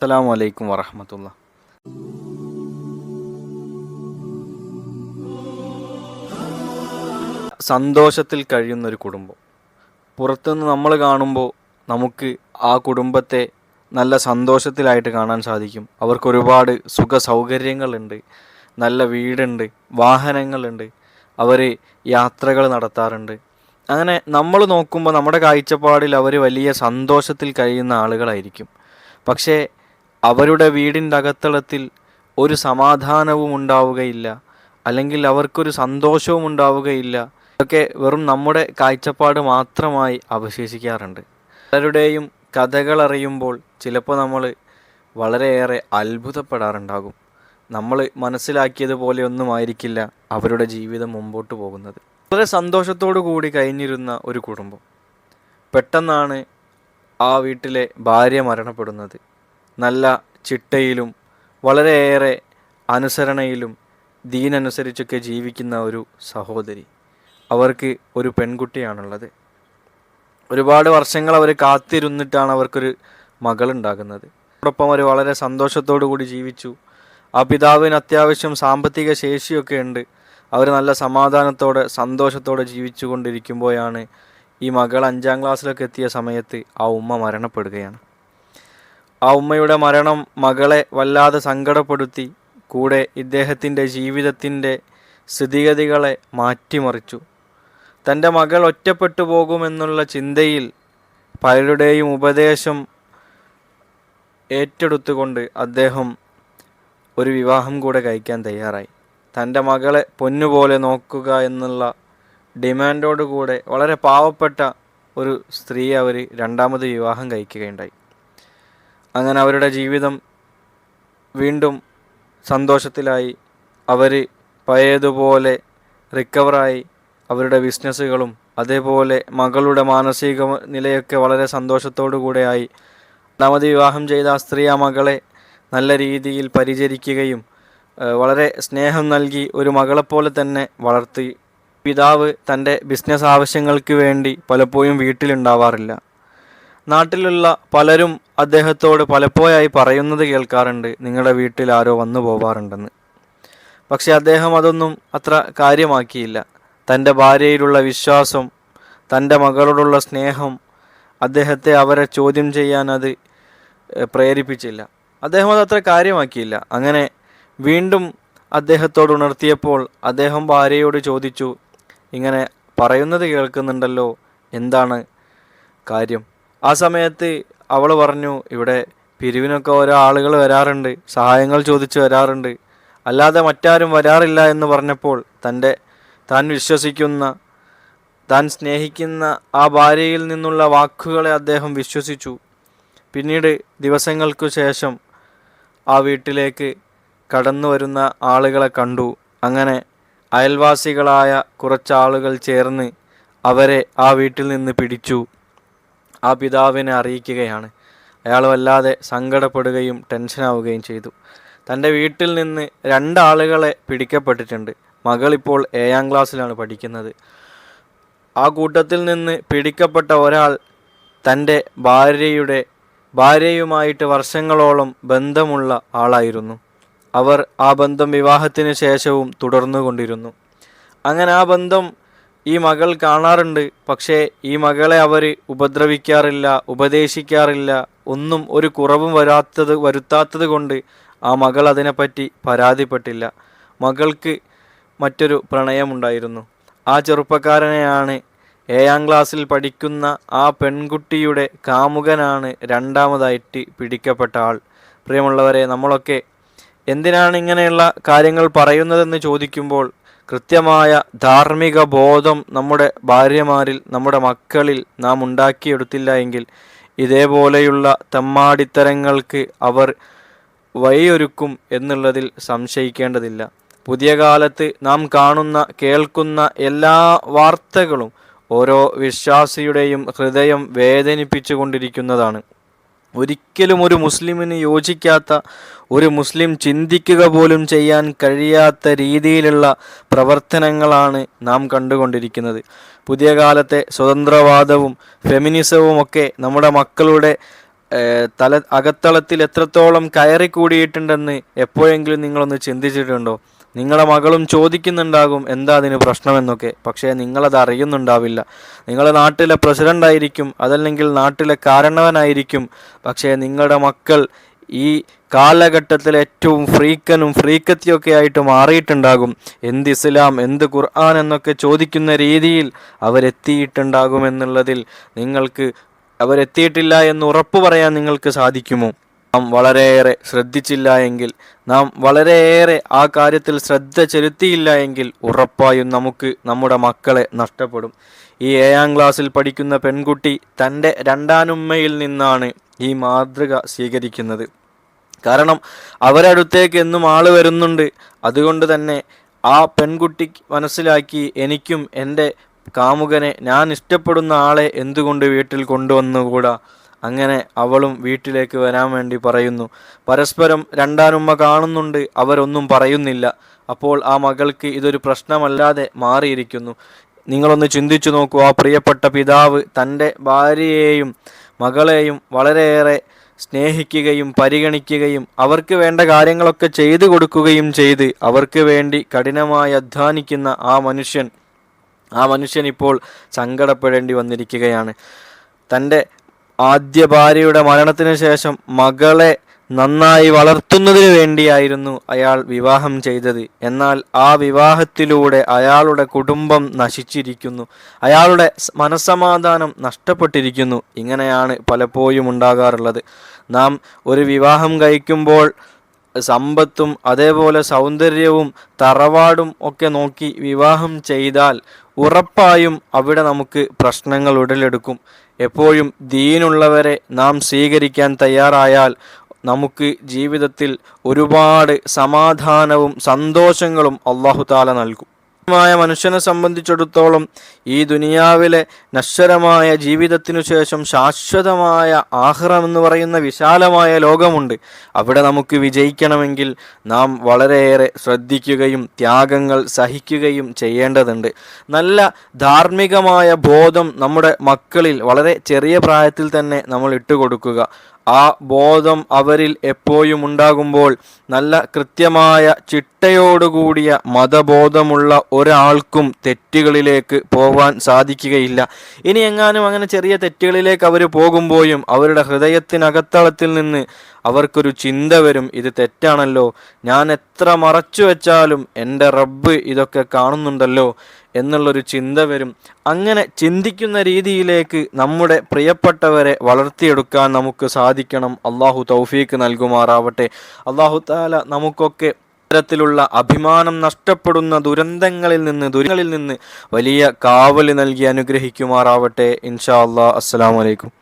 അസ്സലാമു അലൈക്കും വറഹമത്തുള്ള. സന്തോഷത്തിൽ കഴിയുന്ന ഒരു കുടുംബം. പുറത്തുനിന്ന് നമ്മൾ കാണുമ്പോൾ നമുക്ക് ആ കുടുംബത്തെ നല്ല സന്തോഷത്തിലായിട്ട് കാണാൻ സാധിക്കും. അവർക്ക് ഒരുപാട് സുഖ സൗകര്യങ്ങളുണ്ട് നല്ല വീടുണ്ട് വാഹനങ്ങളുണ്ട് അവർ യാത്രകൾ നടത്താറുണ്ട്. അങ്ങനെ നമ്മൾ നോക്കുമ്പോൾ നമ്മുടെ കാഴ്ചപ്പാടിൽ അവർ വലിയ സന്തോഷത്തിൽ കഴിയുന്ന ആളുകളായിരിക്കും. പക്ഷേ അവരുടെ വീടിന്റെ അകത്തളത്തിൽ ഒരു സമാധാനവും ഉണ്ടാവുകയില്ല. അല്ലെങ്കിൽ അവർക്കൊരു സന്തോഷവും ഉണ്ടാവുകയില്ല. ഇതൊക്കെ വെറും നമ്മുടെ കാഴ്ചപ്പാട് മാത്രമായി അവശേഷിക്കാറുണ്ട്. പലരുടെയും കഥകൾ അറിയുമ്പോൾ ചിലപ്പോൾ നമ്മൾ വളരെയേറെ അത്ഭുതപ്പെടാറുണ്ടാകും. നമ്മൾ മനസ്സിലാക്കിയതുപോലെ ഒന്നും ആയിരിക്കില്ല അവരുടെ ജീവിതം മുമ്പോട്ട് പോകുന്നത്. വളരെ സന്തോഷത്തോടു കൂടി കഴിഞ്ഞിരുന്ന ഒരു കുടുംബം. പെട്ടെന്നാണ് ആ വീട്ടിലെ ഭാര്യ മരണപ്പെടുന്നത്. നല്ല ചിട്ടയിലും വളരെയേറെ അനുസരണയിലും ദീനനുസരിച്ചൊക്കെ ജീവിക്കുന്ന ഒരു സഹോദരി. അവർക്ക് ഒരു പെൺകുട്ടിയാണുള്ളത്. ഒരുപാട് വർഷങ്ങൾ അവർ കാത്തിരുന്നിട്ടാണ് അവർക്കൊരു മകളുണ്ടാകുന്നത്. അതോടൊപ്പം അവർ വളരെ സന്തോഷത്തോടു കൂടി ജീവിച്ചു. ആ പിതാവിന് അത്യാവശ്യം സാമ്പത്തിക ശേഷിയൊക്കെ ഉണ്ട്. അവർ നല്ല സമാധാനത്തോടെ സന്തോഷത്തോടെ ജീവിച്ചു കൊണ്ടിരിക്കുമ്പോഴാണ് ഈ മകൾ അഞ്ചാം ക്ലാസ്സിലൊക്കെ എത്തിയ സമയത്ത് ആ ഉമ്മ മരണപ്പെടുകയാണ്. ആ ഉമ്മയുടെ മരണം മകളെ വല്ലാതെ സങ്കടപ്പെടുത്തി കൂടെ ഇദ്ദേഹത്തിന്റെ ജീവിതത്തിന്റെ സ്ഥിതിഗതികളെ മാറ്റിമറിച്ചു. തന്റെ മകൾ ഒറ്റപ്പെട്ടു പോകുമെന്നുള്ള ചിന്തയിൽ പലരുടെയും ഉപദേശം ഏറ്റെടുത്തുകൊണ്ട് അദ്ദേഹം ഒരു വിവാഹം കൂടെ കഴിക്കാൻ തയ്യാറായി. തന്റെ മകളെ പൊന്നുപോലെ നോക്കുക എന്നുള്ള ഡിമാൻഡോടുകൂടെ വളരെ പാവപ്പെട്ട ഒരു സ്ത്രീ അവർ രണ്ടാമത് വിവാഹം കഴിക്കുകയുണ്ടായി. അങ്ങനെ അവരുടെ ജീവിതം വീണ്ടും സന്തോഷത്തിലായി. അവർ പഴയതുപോലെ റിക്കവറായി. അവരുടെ ബിസിനസ്സുകളും അതേപോലെ മകളുടെ മാനസിക നിലയൊക്കെ വളരെ സന്തോഷത്തോടു കൂടെയായി രണ്ടാമത് വിവാഹം ചെയ്ത ആ സ്ത്രീ ആ മകളെ നല്ല രീതിയിൽ പരിചരിക്കുകയും വളരെ സ്നേഹം നൽകി ഒരു മകളെപ്പോലെ തന്നെ വളർത്തി. പിതാവ് തന്റെ ബിസിനസ് ആവശ്യങ്ങൾക്ക് വേണ്ടി പലപ്പോഴും വീട്ടിലുണ്ടാവാറില്ല. നാട്ടിലുള്ള പലരും അദ്ദേഹത്തോട് പലപ്പോഴായി പറയുന്നത് കേൾക്കാറുണ്ട് നിങ്ങളുടെ വീട്ടിൽ ആരോ വന്നു പോവാറുണ്ടെന്ന്. പക്ഷെ അദ്ദേഹം അതൊന്നും അത്ര കാര്യമാക്കിയില്ല. തന്റെ ഭാര്യയിലുള്ള വിശ്വാസം തന്റെ മകളോടുള്ള സ്നേഹം അദ്ദേഹത്തെ അവരെ ചോദ്യം ചെയ്യാൻ അത് പ്രേരിപ്പിച്ചില്ല. അദ്ദേഹം അത് അത്ര കാര്യമാക്കിയില്ല. അങ്ങനെ വീണ്ടും അദ്ദേഹത്തോട് ഉണർത്തിയപ്പോൾ അദ്ദേഹം ഭാര്യയോട് ചോദിച്ചു ഇങ്ങനെ പറയുന്നത് കേൾക്കുന്നുണ്ടല്ലോ എന്താണ് കാര്യം? ആ സമയത്ത് അവൾ പറഞ്ഞു ഇവിടെ പിരിവിനൊക്കെ ഓരോ ആളുകൾ വരാറുണ്ട് സഹായങ്ങൾ ചോദിച്ചു വരാറുണ്ട്. അല്ലാതെ മറ്റാരും വരാറില്ല എന്ന് പറഞ്ഞപ്പോൾ തന്റെ താൻ വിശ്വസിക്കുന്ന താൻ സ്നേഹിക്കുന്ന ആ ഭാര്യയിൽ നിന്നുള്ള വാക്കുകളെ അദ്ദേഹം വിശ്വസിച്ചു. പിന്നീട് ദിവസങ്ങൾക്കു ശേഷം ആ വീട്ടിലേക്ക് കടന്നു വരുന്ന ആളുകളെ കണ്ടു. അങ്ങനെ അയൽവാസികളായ കുറച്ചാളുകൾ ചേർന്ന് അവരെ ആ വീട്ടിൽ നിന്ന് പിടിച്ചു. ആ പിതാവിനെ അറിയിക്കുകയാണ്. അയാൾ വല്ലാതെ സങ്കടപ്പെടുകയും ടെൻഷനാവുകയും ചെയ്തു. തന്റെ വീട്ടിൽ നിന്ന് രണ്ടാളുകളെ പിടിക്കപ്പെട്ടിട്ടുണ്ട്. മകളിപ്പോൾ ഏഴാം ക്ലാസ്സിലാണ് പഠിക്കുന്നത്. ആ കൂട്ടത്തിൽ നിന്ന് പിടിക്കപ്പെട്ട ഒരാൾ തന്റെ ഭാര്യയുടെ ഭാര്യയുമായിട്ട് വർഷങ്ങളോളം ബന്ധമുള്ള ആളായിരുന്നു. അവർ ആ ബന്ധം വിവാഹത്തിന് ശേഷവും തുടർന്നുകൊണ്ടിരുന്നു. അങ്ങനെ ആ ബന്ധം ഈ മകൾ കാണാറുണ്ട്. പക്ഷേ ഈ മകളെ അവർ ഉപദ്രവിക്കാറില്ല ഉപദേശിക്കാറില്ല. ഒന്നും ഒരു കുറവും വരാത്തത് വരുത്താത്തത് കൊണ്ട് ആ മകൾ അതിനെപ്പറ്റി പരാതിപ്പെട്ടില്ല. മകൾക്ക് മറ്റൊരു പ്രണയമുണ്ടായിരുന്നു. ആ ചെറുപ്പക്കാരനെയാണ് ഏഴാം ക്ലാസ്സിൽ പഠിക്കുന്ന ആ പെൺകുട്ടിയുടെ കാമുകനാണ് രണ്ടാമതായിട്ട് പിടിക്കപ്പെട്ട ആൾ. പ്രിയമുള്ളവരെ നമ്മളൊക്കെ എന്തിനാണ് ഇങ്ങനെയുള്ള കാര്യങ്ങൾ പറയുന്നതെന്ന് ചോദിക്കുമ്പോൾ കൃത്യമായ ധാർമ്മിക ബോധം നമ്മുടെ ഭാര്യമാരിൽ നമ്മുടെ മക്കളിൽ നാം ഉണ്ടാക്കിയെടുത്തില്ല എങ്കിൽ ഇതേപോലെയുള്ള തെമ്മാടിത്തരങ്ങൾക്ക് അവർ വഴിയൊരുക്കും എന്നുള്ളതിൽ സംശയിക്കേണ്ടതില്ല. പുതിയ കാലത്ത് നാം കാണുന്ന കേൾക്കുന്ന എല്ലാ വാർത്തകളും ഓരോ വിശ്വാസിയുടെയും ഹൃദയം വേദനിപ്പിച്ചു കൊണ്ടിരിക്കുന്നതാണ് ഒരിക്കലും ഒരു മുസ്ലിമിന് യോജിക്കാത്ത ഒരു മുസ്ലിം ചിന്തിക്കുക പോലും ചെയ്യാൻ കഴിയാത്ത രീതിയിലുള്ള പ്രവർത്തനങ്ങളാണ് നാം കണ്ടുകൊണ്ടിരിക്കുന്നത്. പുതിയ കാലത്തെ സ്വതന്ത്രവാദവും ഫെമിനിസവും ഒക്കെ നമ്മുടെ മക്കളുടെ തല അകത്തളത്തിൽ എത്രത്തോളം കയറി കൂടിയിട്ടുണ്ടെന്ന് എപ്പോഴെങ്കിലും നിങ്ങളൊന്ന് ചിന്തിച്ചിട്ടുണ്ടോ? നിങ്ങളെ മകളും ചോദിക്കുന്നുണ്ടാകും എന്താ അതിന് പ്രശ്നമെന്നൊക്കെ. പക്ഷേ നിങ്ങളത് അറിയുന്നുണ്ടാവില്ല നിങ്ങളുടെ നാട്ടിലെ പ്രസിഡന്റ് ആയിരിക്കും അതല്ലെങ്കിൽ നാട്ടിലെ കാരണവനായിരിക്കും. പക്ഷേ നിങ്ങളുടെ മക്കൾ ഈ കാലഘട്ടത്തിൽ ഏറ്റവും ഫ്രീക്കനും ഫ്രീക്കത്തിയൊക്കെ ആയിട്ട് മാറിയിട്ടുണ്ടാകും. എന്ത് ഇസ്ലാം എന്ത് ഖുർആൻ എന്നൊക്കെ ചോദിക്കുന്ന രീതിയിൽ അവരെത്തിയിട്ടുണ്ടാകുമെന്നുള്ളതിൽ നിങ്ങൾക്ക് അവരെത്തിയിട്ടില്ല എന്ന് ഉറപ്പ് പറയാൻ നിങ്ങൾക്ക് സാധിക്കുമോ? നാം വളരെയേറെ ശ്രദ്ധിച്ചില്ല എങ്കിൽ നാം വളരെയേറെ ആ കാര്യത്തിൽ ശ്രദ്ധ ചെലുത്തിയില്ല എങ്കിൽ ഉറപ്പായും നമുക്ക് നമ്മുടെ മക്കളെ നഷ്ടപ്പെടും. ഈ ഏഴാം ക്ലാസ്സിൽ പഠിക്കുന്ന പെൺകുട്ടി തന്റെ രണ്ടാനുമ്മയിൽ നിന്നാണ് ഈ മാതൃക സ്വീകരിക്കുന്നത്. കാരണം അവരടുത്തേക്ക് എന്നും ആൾ വരുന്നുണ്ട്. അതുകൊണ്ട് തന്നെ ആ പെൺകുട്ടി മനസ്സിലാക്കി എനിക്കും എന്റെ കാമുകനെ ഞാൻ ഇഷ്ടപ്പെടുന്ന ആളെ എന്തുകൊണ്ട് വീട്ടിൽ കൊണ്ടുവന്നുകൂടാ? അങ്ങനെ അവളും വീട്ടിലേക്ക് വരാൻ വേണ്ടി പറയുന്നു. പരസ്പരം രണ്ടാനുമ്മ കാണുന്നുണ്ട് അവരൊന്നും പറയുന്നില്ല. അപ്പോൾ ആ മകൾക്ക് ഇതൊരു പ്രശ്നമല്ലാതെ മാറിയിരിക്കുന്നു. നിങ്ങളൊന്ന് ചിന്തിച്ചു നോക്കൂ ആ പ്രിയപ്പെട്ട പിതാവ് തന്റെ ഭാര്യയെയും മകളെയും വളരെയേറെ സ്നേഹിക്കുകയും പരിഗണിക്കുകയും അവർക്ക് വേണ്ട കാര്യങ്ങളൊക്കെ ചെയ്തു കൊടുക്കുകയും ചെയ്ത് അവർക്ക് വേണ്ടി കഠിനമായി അധ്വാനിക്കുന്ന ആ മനുഷ്യൻ ആ മനുഷ്യൻ ഇപ്പോൾ സങ്കടപ്പെടേണ്ടി വന്നിരിക്കുകയാണ്. തന്റെ ആദ്യ ഭാര്യയുടെ മരണത്തിന് ശേഷം മകളെ നന്നായി വളർത്തുന്നതിന് വേണ്ടിയായിരുന്നു അയാൾ വിവാഹം ചെയ്തത്. എന്നാൽ ആ വിവാഹത്തിലൂടെ അയാളുടെ കുടുംബം നശിച്ചിരിക്കുന്നു. അയാളുടെ മനസ്സമാധാനം നഷ്ടപ്പെട്ടിരിക്കുന്നു. ഇങ്ങനെയാണ് പലപ്പോഴും ഉണ്ടാകാറുള്ളത്. നാം ഒരു വിവാഹം കഴിക്കുമ്പോൾ സമ്പത്തും അതേപോലെ സൗന്ദര്യവും തറവാടും ഒക്കെ നോക്കി വിവാഹം ചെയ്താൽ ഉറപ്പായും അവിടെ നമുക്ക് പ്രശ്നങ്ങൾ ഉടലെടുക്കും. എപ്പോഴും ദീനുള്ളവരെ നാം സ്വീകരിക്കാൻ തയ്യാറായാൽ നമുക്ക് ജീവിതത്തിൽ ഒരുപാട് സമാധാനവും സന്തോഷങ്ങളും അള്ളാഹുതാല നൽകും. മായ മനുഷ്യനെ സംബന്ധിച്ചിടത്തോളം ഈ ദുനിയാവിലെ നശ്വരമായ ജീവിതത്തിനു ശേഷം ശാശ്വതമായ ആഹ്റം എന്ന് പറയുന്ന വിശാലമായ ലോകമുണ്ട്. അവിടെ നമുക്ക് വിജയിക്കണമെങ്കിൽ നാം വളരെയേറെ ശ്രദ്ധിക്കുകയും ത്യാഗങ്ങൾ സഹിക്കുകയും ചെയ്യേണ്ടതുണ്ട്. നല്ല ധാർമ്മികമായ ബോധം നമ്മുടെ മക്കളിൽ വളരെ ചെറിയ പ്രായത്തിൽ തന്നെ നമ്മൾ ഇട്ടുകൊടുക്കുക. ആ ബോധം അവരിൽ എപ്പോഴും ഉണ്ടാകുമ്പോൾ നല്ല കൃത്യമായ ചിട്ടയോടുകൂടിയ മതബോധമുള്ള ഒരാൾക്കും തെറ്റുകളിലേക്ക് പോകാൻ സാധിക്കുകയില്ല. ഇനി എങ്ങാനും അങ്ങനെ ചെറിയ തെറ്റുകളിലേക്ക് അവർ പോകുമ്പോഴും അവരുടെ ഹൃദയത്തിനകത്തളത്തിൽ നിന്ന് അവർക്കൊരു ചിന്ത വരും ഇത് തെറ്റാണല്ലോ ഞാൻ എത്ര മറച്ചു വെച്ചാലും എന്റെ റബ്ബ് ഇതൊക്കെ കാണുന്നുണ്ടല്ലോ എന്നുള്ളൊരു ചിന്ത വരും. അങ്ങനെ ചിന്തിക്കുന്ന രീതിയിലേക്ക് നമ്മുടെ പ്രിയപ്പെട്ടവരെ വളർത്തിയെടുക്കാൻ നമുക്ക് സാധിക്കണം. അള്ളാഹു തൗഫീക്ക് നൽകുമാറാവട്ടെ. അള്ളാഹു താല നമുക്കൊക്കെ തരത്തിലുള്ള അഭിമാനം നഷ്ടപ്പെടുന്ന ദുരന്തങ്ങളിൽ നിന്ന് ദുരങ്ങളിൽ നിന്ന് വലിയ കാവൽ നൽകി അനുഗ്രഹിക്കുമാറാവട്ടെ. ഇൻഷാ അള്ളാഹ് അസ്സലാമു അലൈക്കും.